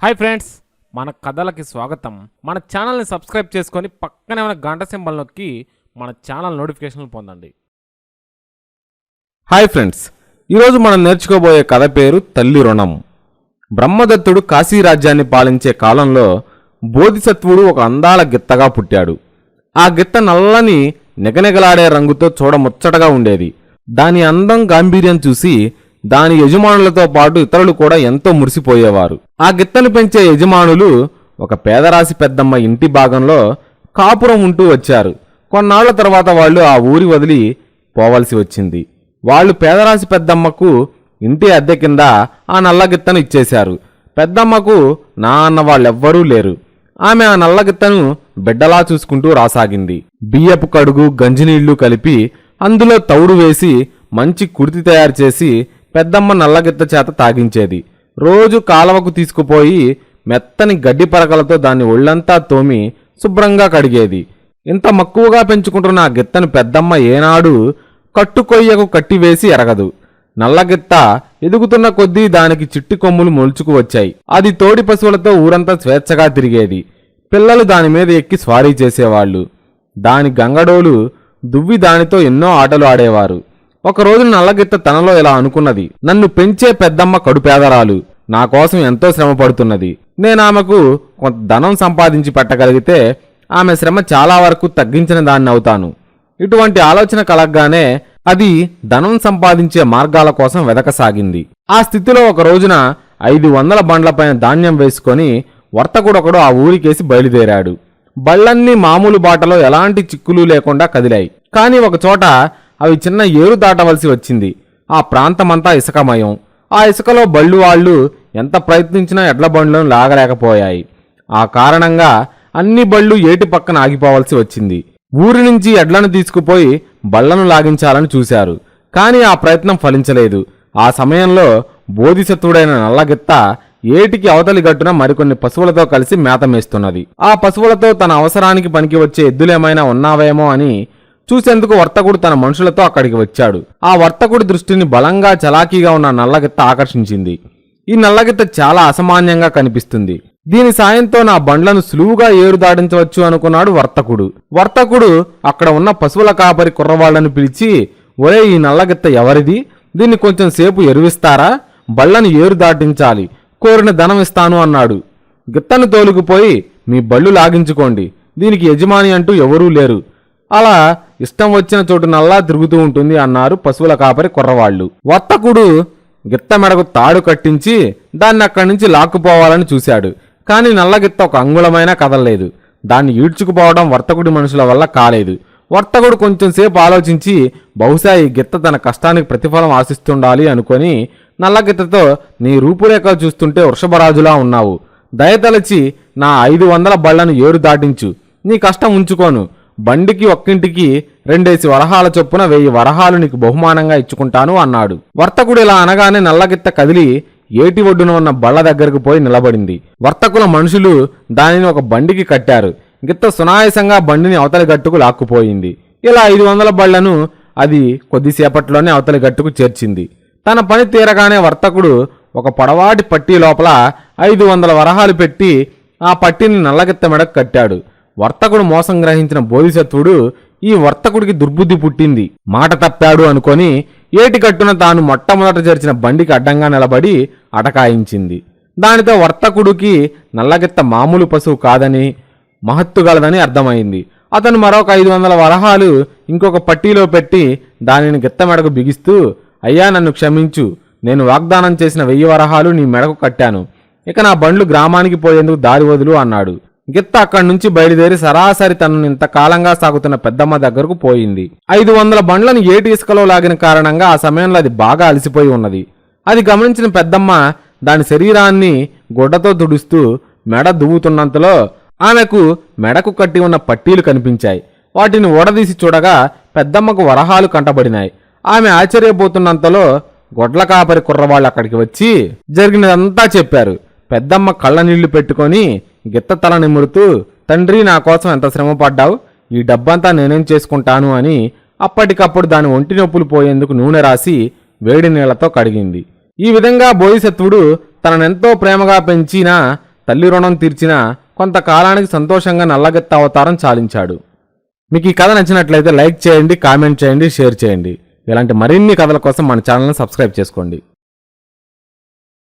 Hi friends మన కథలకి స్వాగతం. మన ఛానల్ని సబ్స్క్రైబ్ చేసుకొని పక్కనే ఉన్న గంట సింబల్ నొక్కి మన ఛానల్ నోటిఫికేషన్లు పొందండి. హాయ్ ఫ్రెండ్స్ ఈరోజు మనం నేర్చుకోబోయే కథ పేరు తల్లి రుణం. బ్రహ్మదత్తుడు కాశీ రాజ్యాన్ని పాలించే కాలంలో బోధిసత్వుడు ఒక అందాల గిత్తగా పుట్టాడు. ఆ గిత్త నల్లని నిగనిగలాడే రంగుతో చూడముచ్చటగా ఉండేది. దాని అందం గాంభీర్యం చూసి దాని యజమానులతో పాటు ఇతరులు కూడా ఎంతో మురిసిపోయేవారు. ఆ గిత్తను పెంచే యజమానులు ఒక పేదరాశి పెద్దమ్మ ఇంటి భాగంలో కాపురం ఉంటూ వచ్చారు. కొన్నాళ్ళ తర్వాత వాళ్ళు ఆ ఊరి వదిలి పోవలసి వచ్చింది. వాళ్ళు పేదరాశి పెద్దమ్మకు ఇంటి అద్దె కింద ఆ నల్లగిత్తను ఇచ్చేశారు. పెద్దమ్మకు నా అన్న వాళ్ళెవ్వరూ లేరు. ఆమె ఆ నల్లగిత్తను బిడ్డలా చూసుకుంటూ రాసాగింది. బియ్యపు కడుగు గంజినీళ్ళు కలిపి అందులో తౌడు వేసి మంచి కుర్తి తయారు చేసి పెద్దమ్మ నల్లగిత్త చేత తాగించేది. రోజు కాలవకు తీసుకుపోయి మెత్తని గడ్డి పరకలతో దాన్ని ఒళ్ళంతా తోమి శుభ్రంగా కడిగేది. ఇంత మక్కువగా పెంచుకుంటున్న ఆ గిత్తను పెద్దమ్మ ఏనాడు కట్టుకొయ్యకు కట్టివేసి ఎరగదు. నల్లగిత్త ఎదుగుతున్న కొద్దీ దానికి చిట్టి కొమ్ములు మొలుచుకు వచ్చాయి. అది తోడి పశువులతో ఊరంతా స్వేచ్ఛగా తిరిగేది. పిల్లలు దాని మీద ఎక్కి స్వారీ చేసేవాళ్ళు. దాని గంగడోలు దువ్వి దానితో ఎన్నో ఆటలు ఆడేవారు. ఒకరోజు నల్లగిత్త తనలో ఇలా అనుకున్నది. నన్ను పెంచే పెద్దమ్మ కడుపేదరాలు. నా కోసం ఎంతో శ్రమ పడుతున్నది. ఆమెకు కొంత ధనం సంపాదించి పెట్టగలిగితే ఆమె శ్రమ చాలా వరకు తగ్గించిన దాన్ని అవుతాను. ఇటువంటి ఆలోచన కలగ్గానే అది ధనం సంపాదించే మార్గాల కోసం వెదకసాగింది. ఆ స్థితిలో ఒక రోజున ఐదు వందల బండ్లపైన ధాన్యం వేసుకొని వర్తకుడొకడు ఆ ఊరికేసి బయలుదేరాడు. బళ్ళన్నీ మామూలు బాటలో ఎలాంటి చిక్కులు లేకుండా కదిలాయి. కానీ ఒకచోట అవి చిన్న ఏరు దాటవలసి వచ్చింది. ఆ ప్రాంతమంతా ఇసుకమయం. ఆ ఇసుకలో బళ్ళు వాళ్ళు ఎంత ప్రయత్నించినా ఎడ్ల బండ్లను లాగలేకపోయాయి. ఆ కారణంగా అన్ని బళ్ళు ఏటి పక్కన ఆగిపోవలసి వచ్చింది. ఊరి నుంచి ఎడ్లను తీసుకుపోయి బళ్ళను లాగించాలని చూశారు. కానీ ఆ ప్రయత్నం ఫలించలేదు. ఆ సమయంలో బోధిసత్వుడైన నల్లగిత్త ఏటికి అవతలి గట్టున మరికొన్ని పశువులతో కలిసి మేత మేస్తున్నది. ఆ పశువులతో తన అవసరానికి పనికి వచ్చే ఎద్దులేమైనా ఉన్నావేమో అని చూసేందుకు వర్తకుడు తన మనుషులతో అక్కడికి వచ్చాడు. ఆ వర్తకుడి దృష్టిని బలంగా చలాకీగా ఉన్న నల్లగిత్త ఆకర్షించింది. ఈ నల్లగిత్త చాలా అసామాన్యంగా కనిపిస్తుంది. దీని సాయంతో నా బండ్లను సులువుగా ఏరు దాటించవచ్చు అనుకున్నాడు వర్తకుడు. వర్తకుడు అక్కడ ఉన్న పశువుల కాపరి కుర్రవాళ్ళను పిలిచి ఒరే ఈ నల్లగిత్త ఎవరిది? దీన్ని కొంచెం సేపు ఎరువిస్తారా? బళ్ళను ఏరు దాటించాలి కోరిన ధనం ఇస్తాను అన్నాడు. గిత్తను తోలుకుపోయి మీ బళ్ళు లాగించుకోండి. దీనికి యజమాని అంటూ ఎవరూ లేరు. అలా ఇష్టం వచ్చిన చోటు నల్లా తిరుగుతూ ఉంటుంది అన్నారు పశువుల కాపరి కుర్రవాళ్ళు. వర్తకుడు గిత్త మెడకు తాడు కట్టించి దాన్ని అక్కడి నుంచి లాక్కుపోవాలని చూశాడు. కానీ నల్లగిత్త ఒక అంగుళమైనా కదలలేదు దాన్ని ఈడ్చుకుపోవడం వర్తకుడి మనుషుల వల్ల కాలేదు. వర్తకుడు కొంచెంసేపు ఆలోచించి బహుశా ఈ గిత్త తన కష్టానికి ప్రతిఫలం ఆశిస్తుండాలి అనుకొని నల్లగిత్తతో నీ రూపురేఖ చూస్తుంటే వృషభరాజులా ఉన్నావు. దయతలచి నా ఐదు వందల బళ్ళను ఏరు దాటించు. నీ కష్టం ఉంచుకోను. బండికి ఒక్కింటికి రెండేసి వరహాల చొప్పున వెయ్యి వరహాలు నీకు బహుమానంగా ఇచ్చుకుంటాను అన్నాడు. వర్తకుడు ఇలా అనగానే నల్లగిత్త కదిలి ఏటి ఒడ్డున ఉన్న బళ్ళ దగ్గరకు పోయి నిలబడింది. వర్తకుల మనుషులు దానిని ఒక బండికి కట్టారు. గిత్త సునాయాసంగా బండిని అవతలి గట్టుకు లాక్కుపోయింది. ఇలా ఐదు వందల బళ్ళను అది కొద్దిసేపట్లోనే అవతలి గట్టుకు చేర్చింది. తన పని తీరగానే వర్తకుడు ఒక పొడవాటి పట్టీ లోపల ఐదు వందల వరహాలు పెట్టి ఆ పట్టీని నల్లగిత్త మెడకు కట్టాడు. వర్తకుడు మోసం గ్రహించిన బోధిసత్వుడు ఈ వర్తకుడికి దుర్బుద్ధి పుట్టింది. మాట తప్పాడు అనుకొని ఏటికట్టున తాను మొట్టమొదట చేర్చిన బండికి అడ్డంగా నిలబడి అటకాయించింది. దానితో వర్తకుడికి నల్లగిత్త మామూలు పశువు కాదని మహత్తుగలదని అర్థమైంది. అతను మరొక ఐదు వందల వరహాలు ఇంకొక పట్టీలో పెట్టి దానిని గిత్త మెడకు బిగిస్తూ అయ్యా నన్ను క్షమించు. నేను వాగ్దానం చేసిన వెయ్యి వరహాలు నీ మెడకు కట్టాను. ఇక నా బండ్లు గ్రామానికి పోయేందుకు దారి వదులు అన్నాడు. గిత్త అక్కడి నుంచి బయలుదేరి సరాసరి తనను ఇంతకాలంగా సాగుతున్న పెద్దమ్మ దగ్గరకు పోయింది. ఐదు వందల బండ్లను ఏటి ఇసుకలో లాగిన కారణంగా ఆ సమయంలో అది బాగా అలసిపోయి ఉన్నది. అది గమనించిన పెద్దమ్మ దాని శరీరాన్ని గుడ్డతో తుడుస్తూ మెడ దువ్వుతున్నంతలో ఆమెకు మెడకు కట్టి ఉన్న పట్టీలు కనిపించాయి. వాటిని ఓడదీసి చూడగా పెద్దమ్మకు వరహాలు కంటబడినాయి. ఆమె ఆశ్చర్యపోతున్నంతలో గొడ్ల కాపరి కుర్రవాళ్ళు అక్కడికి వచ్చి జరిగినదంతా చెప్పారు. పెద్దమ్మ కళ్ళ నీళ్ళు పెట్టుకొని గిత్త తల నిమురుతూ తండ్రి నా కోసం ఎంత శ్రమ పడ్డావు? ఈ డబ్బంతా నేనేం చేసుకుంటాను? అని అప్పటికప్పుడు దాని ఒంటి నొప్పులు పోయేందుకు నూనె రాసి వేడి నీళ్ళతో కడిగింది. ఈ విధంగా బోధిసత్వుడు తననెంతో ప్రేమగా పెంచిన తల్లి రుణం తీర్చిన కొంతకాలానికి సంతోషంగా నల్లగిత్త అవతారం చాలించాడు. మీకు ఈ కథ నచ్చినట్లయితే లైక్ చేయండి కామెంట్ చేయండి షేర్ చేయండి. ఇలాంటి మరిన్ని కథల కోసం మన ఛానల్ని సబ్స్క్రైబ్ చేసుకోండి.